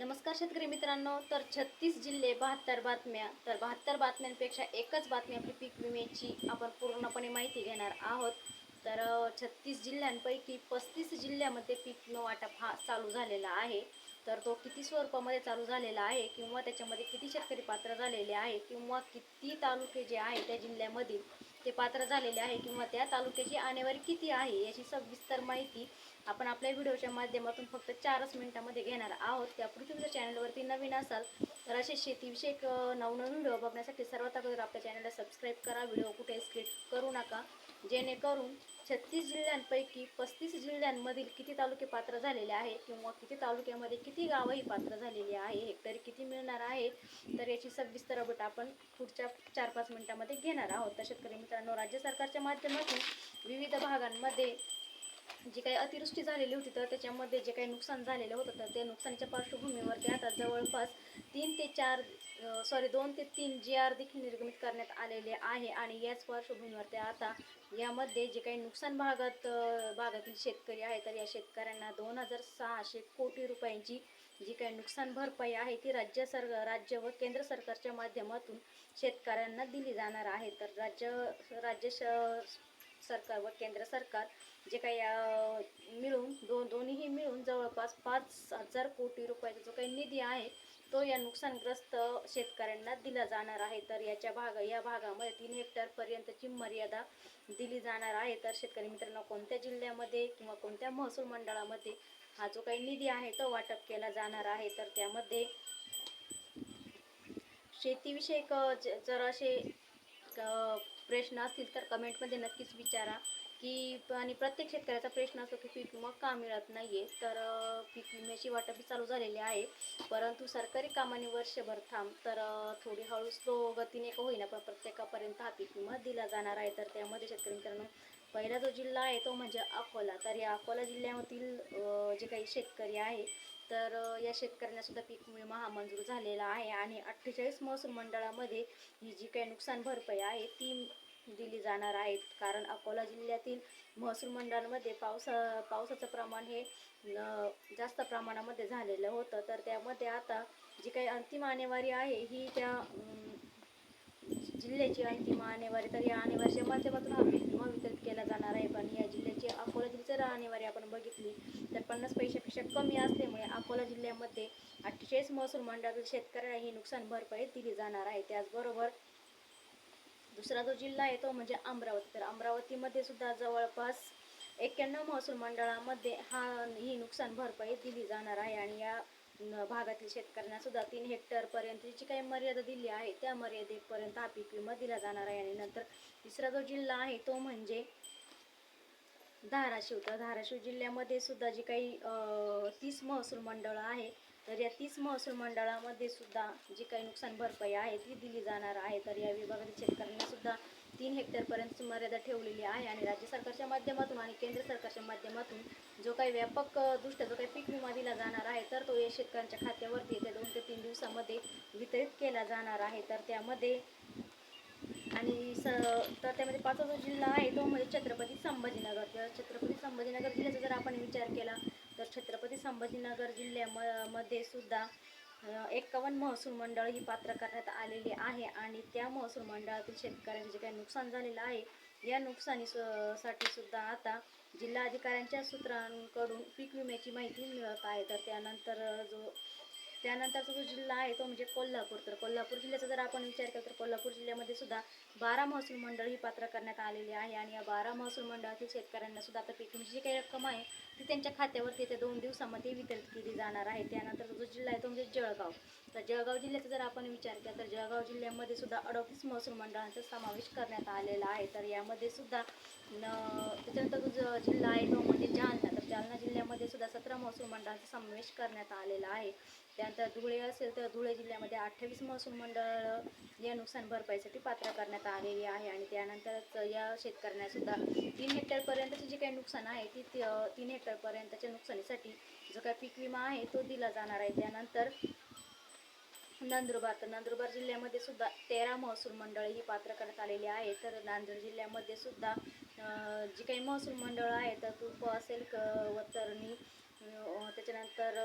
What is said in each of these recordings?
नमस्कार शेतकरी मित्रांनो तर छत्तीस जिल्हे बहात्तर बातम्या तर बहात्तर बातम्यांपेक्षा एकच बातमी आपली पीक विम्याची आपण पूर्णपणे माहिती घेणार आहोत. तर छत्तीस जिल्ह्यांपैकी पस्तीस जिल्ह्यामध्ये पीक विमा वाटप हा चालू झालेला आहे. तर तो किती स्वरूपामध्ये चालू झालेला आहे किंवा त्याच्यामध्ये किती शेतकरी पात्र झालेले आहे किंवा किती तालुके जे आहे त्या जिल्ह्यामधील ते पात्र झालेले आहे किंवा त्या तालुक्याची आणेवारी किती आहे याची सविस्तर माहिती आपण आपल्या व्हिडिओच्या माध्यमातून फक्त चारच मिनिटामध्ये घेणार आहोत. त्यापूर्वी तुमच्या चॅनलवरती नवीन असाल तर असे शेतीविषयक नवनवीन व्हिडिओ बघण्यासाठी सर्वात अगोदर आपल्या चॅनलला सबस्क्राईब करा. व्हिडिओ कुठे स्किप करू नका. जेणेकरून छत्तीस जिल्ह्यांपैकी पस्तीस जिल्ह्यांमधील किती तालुके पात्र झालेले आहे किंवा किती तालुक्यामध्ये किती गावंही पात्र झालेली आहे हेक्टरी किती मिळणार आहे तर याची सविस्तर अपडेट आपण पुढच्या चार पाच मिनिटामध्ये घेणार आहोत. तर शेतकरी मित्रांनो राज्य सरकारच्या माध्यमातून विविध भागांमध्ये जी काही अतिवृष्टी झालेली होती तर त्याच्यामध्ये जे काही नुकसान झालेलं होतं तर ते नुकसानीच्या पार्श्वभूमीवरती आता जवळपास तीन ते चार सॉरी दोन ते तीन जी आर देखील निर्गमित करण्यात आलेले आहे आणि याच पार्श्वभूमीवर ते आता यामध्ये जे काही नुकसान भागात भागातील शेतकरी आहे तर या शेतकऱ्यांना दोन हजार सहाशे कोटी रुपयांची जी काही नुकसान भरपाई आहे ती राज्य सर राज्य व केंद्र सरकारच्या माध्यमातून शेतकऱ्यांना दिली जाणार आहे. तर राज्य राज्य श सरकार व केंद्र सरकार जे काही मिळून दोन दोन्हीही मिळून जवळपास पाच हजार कोटी रुपयाचा जो काही निधी आहे तो या नुकसानग्रस्त शेतकऱ्यांना दिला जाणार आहे. तर याच्या भाग या भागामध्ये तीन हेक्टरपर्यंतची मर्यादा दिली जाणार आहे. तर शेतकरी मित्रांनो कोणत्या जिल्ह्यामध्ये किंवा कोणत्या महसूल मंडळामध्ये हा जो काही निधी आहे तो वाटप केला जाणार आहे? तर त्यामध्ये शेतीविषयक जर असे प्रश्न असतील तर कमेंटमध्ये नक्कीच विचारा. की आणि प्रत्येक शेतकऱ्याचा प्रश्न असतो की पीक विमा का मिळत नाही आहे तर पीक विम्याची वाटपी चालू झालेली आहे. परंतु सरकारी कामाने वर्षभर थांब तर थोडी हळू स्लो गतीने का होईना पण प्रत्येकापर्यंत हा पीक विमा दिला जाणार आहे. तर त्यामध्ये शेतकरी मित्रांनो पहिला जो जिल्हा आहे तो म्हणजे अकोला. तर या अकोला जिल्ह्यामधील जे काही शेतकरी आहे तर या शेतकऱ्यांना सुद्धा पीक विमा हा मंजूर झालेला आहे. आणि अठ्ठेचाळीस महसूल मंडळामध्ये ही जी काही नुकसान भरपाई आहे ती दिली जाणार आहेत. कारण अकोला जिल्ह्यातील महसूल मंडळामध्ये पावसा पावसाचं प्रमाण हे जास्त प्रमाणामध्ये झालेलं होतं. तर त्यामध्ये आता जी काही अंतिम आणेवारी आहे ही त्या जिल्ह्याची अंतिम आणेवारी. तर या आणेवारीच्या माध्यमातून हा विमा वितरित केला जाणार आहे. पण या जिल्ह्याची अकोला जिल्ह्याची जर आणेवारी आपण बघितली तर पन्नास पैशापेक्षा कमी असल्यामुळे अकोला जिल्ह्यामध्ये अठ्ठेचाळीस महसूल मंडळातील शेतकऱ्यांना ही नुकसान भरपाई दिली जाणार आहे. त्याचबरोबर दुसरा जो जिल्हा आहे तो म्हणजे अमरावती. तर अमरावतीमध्ये सुद्धा जवळपास एक्क्याण्णव महसूल मंडळामध्ये हा ही नुकसान भरपाई दिली जाणार आहे आणि या भागातील शेतकऱ्यांना सुद्धा तीन हेक्टरपर्यंत जी काही मर्यादा दिली आहे त्या मर्यादेपर्यंत हा पीक विमा दिला जाणार आहे. आणि नंतर तिसरा जो जिल्हा आहे तो म्हणजे धाराशिव. तर धाराशिव जिल्ह्यामध्ये सुद्धा जी काही तीस महसूल मंडळं आहे तर या तीस महसूल मंडळामध्ये सुद्धा जी काही नुकसान भरपाई आहे ती दिली जाणार आहे. तर या विभागातील शेतकऱ्यांनीसुद्धा तीन हेक्टरपर्यंतची मर्यादा ठेवलेली आहे आणि राज्य सरकारच्या माध्यमातून आणि केंद्र सरकारच्या माध्यमातून जो काही व्यापक दृष्ट्या जो काही पीक विमा दिला जाणार आहे तर तो या शेतकऱ्यांच्या खात्यावरती येत्या दोन ते तीन दिवसामध्ये वितरित केला जाणार आहे. तर त्यामध्ये आणि स तर त्यामध्ये पाचवा जो जिल्हा आहे तो म्हणजे छत्रपती संभाजीनगर. तर छत्रपती संभाजीनगर जिल्ह्याचा जर आपण विचार केला संभाजीनगर जिल्ह्यामध्ये सुद्धा एक्कावन्न महसूल मंडळ ही पात्र करण्यात आलेली आहे आणि त्या महसूल मंडळातील शेतकऱ्यांचे जे काही नुकसान झालेलं आहे. या नुकसानी साठी सुद्धा आता जिल्हा अधिकाऱ्यांच्या सूत्रांकडून पीक विम्याची माहिती मिळत आहे. तर त्यानंतर जो त्यानंतरचा जो जिल्हा आहे तो म्हणजे कोल्हापूर. तर कोल्हापूर जिल्ह्याचा जर आपण विचार केला तर कोल्हापूर जिल्ह्यामध्ये सुद्धा बारा महसूल मंडळ ही पात्र करण्यात आलेली आहे आणि या बारा महसूल मंडळातील शेतकऱ्यांना सुद्धा आता पीक जी काही रक्कम आहे ती त्यांच्या खात्यावरती येत्या दोन दिवसामध्ये वितरित केली जाणार आहे. त्यानंतरचा जो जिल्हा आहे तो म्हणजे जळगाव. तर जळगाव जिल्ह्याचा जर आपण विचार केला तर जळगाव जिल्ह्यामध्ये सुद्धा अडतीस महसूल मंडळांचा समावेश करण्यात आलेला आहे. तर यामध्ये सुद्धा न त्याच्यानंतर जो जिल्हा आहे तो म्हणजे जालना. तर जालना जिल्ह्यामध्ये सुद्धा सतरा महसूल मंडळांचा समावेश करण्यात आलेला आहे. त्यानंतर धुळे असेल तर धुळे जिल्ह्यामध्ये अठ्ठावीस महसूल मंडळ या नुकसान भरपाईसाठी पात्र करण्यात आलेली आहे. आणि त्यानंतरच या शेतकऱ्यांनासुद्धा तीन हेक्टरपर्यंतचे जे काही नुकसान आहे ती तीन हेक्टरपर्यंतच्या नुकसानीसाठी जो काही पीक विमा आहे तो दिला जाणार आहे. त्यानंतर नंदुरबार. तर नंदुरबार जिल्ह्यामध्ये सुद्धा तेरा महसूल मंडळ ही पात्र करण्यात आलेली आहे तर नांदेड जिल्ह्यामध्ये सुद्धा जी काही महसूल मंडळं आहेत तर तुप असेल क वतरणी त्याच्यानंतर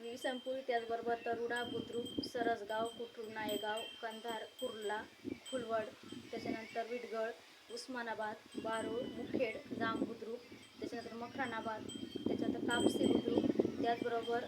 विसनपूर त्याचबरोबर तरुडा बुद्रुक सरसगाव कुठूर नायगाव कंधार कुर्ला फुलवड त्याच्यानंतर विटगळ उस्मानाबाद बारूळ मुखेड जाम बुद्रुक त्याच्यानंतर मखरानाबाद त्याच्यानंतर कापसी बुद्रुक त्याचबरोबर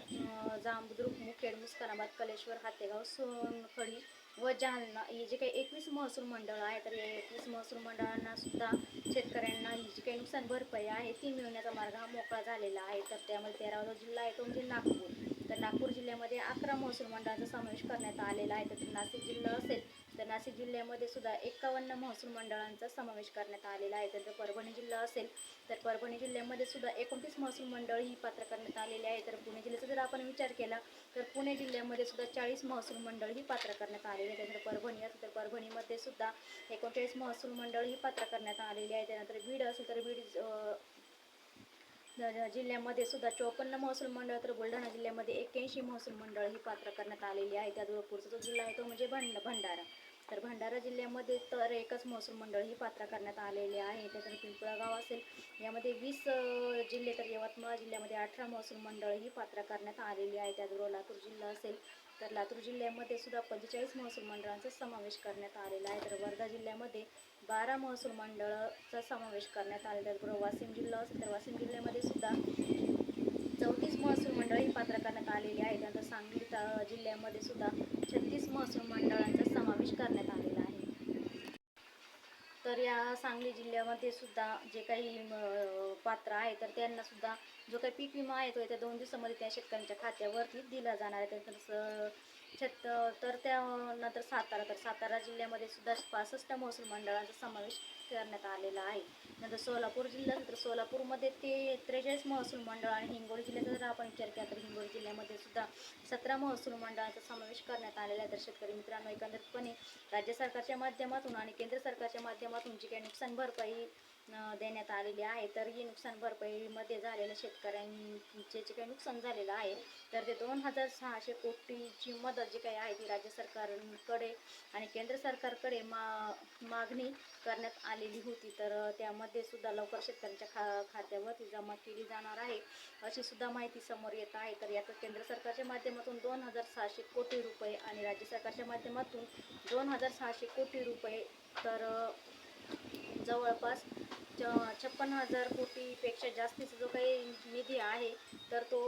जांबुद्रुक मुखेड मुस्कानाबाद कलेश्वर हातेगाव सोनखडी व जालना हे जे काही एकवीस महसूल मंडळ आहे तर या एकवीस महसूल मंडळांना सुद्धा शेतकऱ्यांना ही जी काही नुकसान भरपाई आहे ती मिळवण्याचा मार्ग हा मोकळा झालेला आहे. तर त्यामध्ये तेरावा जिल्हा आहे तो म्हणजे नागपूर तर नागपूर जिल्ह्यामध्ये अकरा महसूल मंडळांचा समावेश करण्यात आलेला आहे. तर नाशिक जिल्हा असेल तर नाशिक जिल्ह्यामध्ये सुद्धा एकावन्न महसूल मंडळांचा समावेश करण्यात आलेला आहे. तर जर परभणी जिल्हा असेल तर परभणी जिल्ह्यामध्ये सुद्धा एकोणतीस महसूल मंडळ ही पात्र करण्यात आलेली आहे. तर पुणे जिल्ह्याचा जर आपण विचार केला तर पुणे जिल्ह्यामध्ये सुद्धा चाळीस महसूल मंडळ ही पात्र करण्यात आलेली आहे. त्यानंतर परभणी असेल तर परभणीमध्ये सुद्धा एकोणचाळीस महसूल मंडळ ही पात्र करण्यात आलेली आहे. त्यानंतर बीड असेल तर बीड जिल्ह्यामध्ये सुद्धा चोपन्न महसूल मंडळ तर बुलढाणा जिल्ह्यामध्ये एक्क्याऐंशी महसूल मंडळ ही पात्र करण्यात आलेली आहे. त्याचबरोबर पुढचा जो जिल्हा आहे तो म्हणजे भंड भंडारा. तर भंडारा जिल्ह्यामध्ये तर एकच महसूल मंडळ ही पात्र करण्यात आलेले आहे. त्याच्यानंतर पिंपळगाव असेल यामध्ये वीस जिल्हे तर यवतमाळ जिल्ह्यामध्ये अठरा महसूल मंडळ ही पात्र करण्यात आलेली आहे. त्याचबरोबर लातूर जिल्हा असेल तर लातूर जिल्ह्यामध्ये सुद्धा पंचेचाळीस महसूल मंडळांचा समावेश करण्यात आलेला आहे. तर वर्धा जिल्ह्यामध्ये बारा महसूल मंडळाचा समावेश करण्यात आलेला आहे. त्याचबरोबर वाशिम जिल्हा असेल तर वाशिम जिल्ह्यामध्ये सुद्धा चौतीस महसूल मंडळ ही पात्र करण्यात आलेली आहे त्यानंतर सांगली जिल्ह्यामध्ये सुद्धा छत्तीस महसूल मंडळांचा समावेश करण्यात तर या सांगली जिल्ह्यामध्ये सुद्धा जे काही पात्र आहे तर त्यांना सुद्धा जो काही पीक विमा आहे तो येत्या दोन दिवसामध्ये त्या शेतकऱ्यांच्या खात्यावरती दिला जाणार आहे. त्यांचं छत तर त्यानंतर सातारा तर सातारा जिल्ह्यामध्ये सुद्धा पासष्ट महसूल मंडळांचा समावेश करण्यात आलेला आहे. नंतर सोलापूर जिल्हा तर सोलापूरमध्ये ते त्रेचाळीस महसूल मंडळ आणि हिंगोली जिल्ह्याचा जर आपण विचार केला तर हिंगोली जिल्ह्यामध्ये सुद्धा सतरा महसूल मंडळांचा समावेश करण्यात आलेला आहे. तर शेतकरी मित्रांनो एकंदरीतपणे राज्य सरकारच्या माध्यमातून आणि केंद्र सरकारच्या माध्यमातून जी काही नुकसान भरपाई देण्यात आलेली आहे. तर ही नुकसान भरपाईमध्ये झालेलं शेतकऱ्यांचे जे काही नुकसान झालेलं आहे तर ते दोन हजार सहाशे कोटीची मदत जी काही आहे ती राज्य सरकारकडे आणि केंद्र सरकारकडे मा मागणी करण्यात आलेली होती. तर त्यामध्ये सुद्धा लवकर शेतकऱ्यांच्या खा खात्यावरती जमा केली जाणार आहे अशी सुद्धा माहिती समोर येत आहे. तर यात केंद्र सरकारच्या माध्यमातून दोन हजार सहाशे कोटी रुपये आणि राज्य सरकारच्या माध्यमातून दोन हजार सहाशे कोटी रुपये तर जवळपास छप्पन्न हजार कोटीपेक्षा जास्तीचा जो काही निधी आहे तर तो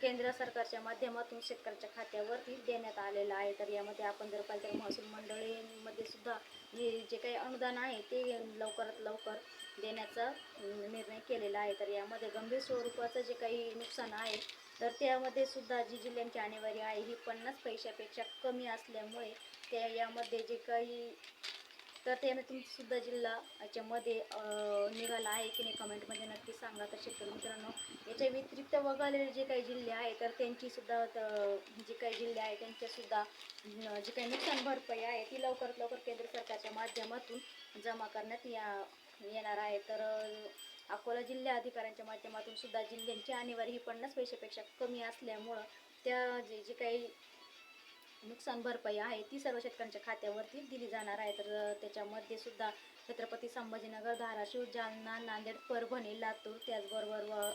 केंद्र सरकारच्या माध्यमातून शेतकऱ्याच्या खात्यावरती देण्यात आलेला आहे. तर यामध्ये आपण जर पाहिलं तर महसूल मंडळींमध्ये सुद्धा हे जे काही अनुदान आहे ते लवकरात लवकर देण्याचा निर्णय केलेला आहे. तर यामध्ये गंभीर स्वरूपाचं जे काही नुकसान आहे तर त्यामध्ये सुद्धा जी जिल्ह्यांची आणेवारी आहे ही पन्नास पैशापेक्षा कमी असल्यामुळे त्या यामध्ये जे काही तर त्याने तुमचा सुद्धा जिल्हा याच्यामध्ये निघाला आहे की नाही कमेंटमध्ये नक्की सांगा. तर शेतकरी मित्रांनो याच्या व्यतिरिक्त वगळलेले जे काही जिल्हे आहे तर त्यांचीसुद्धा जे काही जिल्हे आहे त्यांच्यासुद्धा जी काही नुकसान भरपाई आहे ती लवकरात लवकर केंद्र सरकारच्या माध्यमातून जमा करण्यात या येणार आहे. तर अकोला जिल्हा अधिकाऱ्यांच्या माध्यमातून सुद्धा जिल्ह्यांची आणीवारी ही पन्नास पैशापेक्षा कमी असल्यामुळं त्या जे जे काही नुकसान भरपाई आहे ती सर्व शेतकऱ्यांच्या खात्यावरती दिली जाणार आहे. तर त्याच्यामध्ये सुद्धा छत्रपती संभाजीनगर धाराशिव जालना नांदेड परभणी लातूर त्याचबरोबर व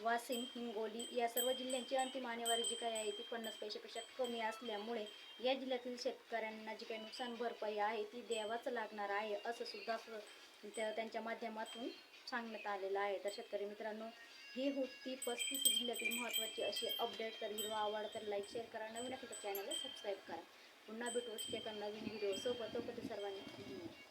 वाशिम हिंगोली या सर्व जिल्ह्यांची अंतिम आणेवारी जी काही आहे ती पन्नास पैशापेक्षा कमी असल्यामुळे या जिल्ह्यातील शेतकऱ्यांना जी काही नुकसान भरपाई आहे ती द्यावाच लागणार आहे असं सुद्धा त्या- त्यांच्या माध्यमातून सांगण्यात आलेलं आहे. तर शेतकरी मित्रांनो हे होती पस्तीस जिल्ह्यातील महत्त्वाची अशी अपडेट तर व्हिडिओ आवड तर लाईक शेअर करा. नवीन असेल तर चॅनलला सबस्क्राईब करा. पुन्हा भेटू एका नवीन व्हिडिओ सोबत. तोपर्यंत सर्वांनी धन्यवाद.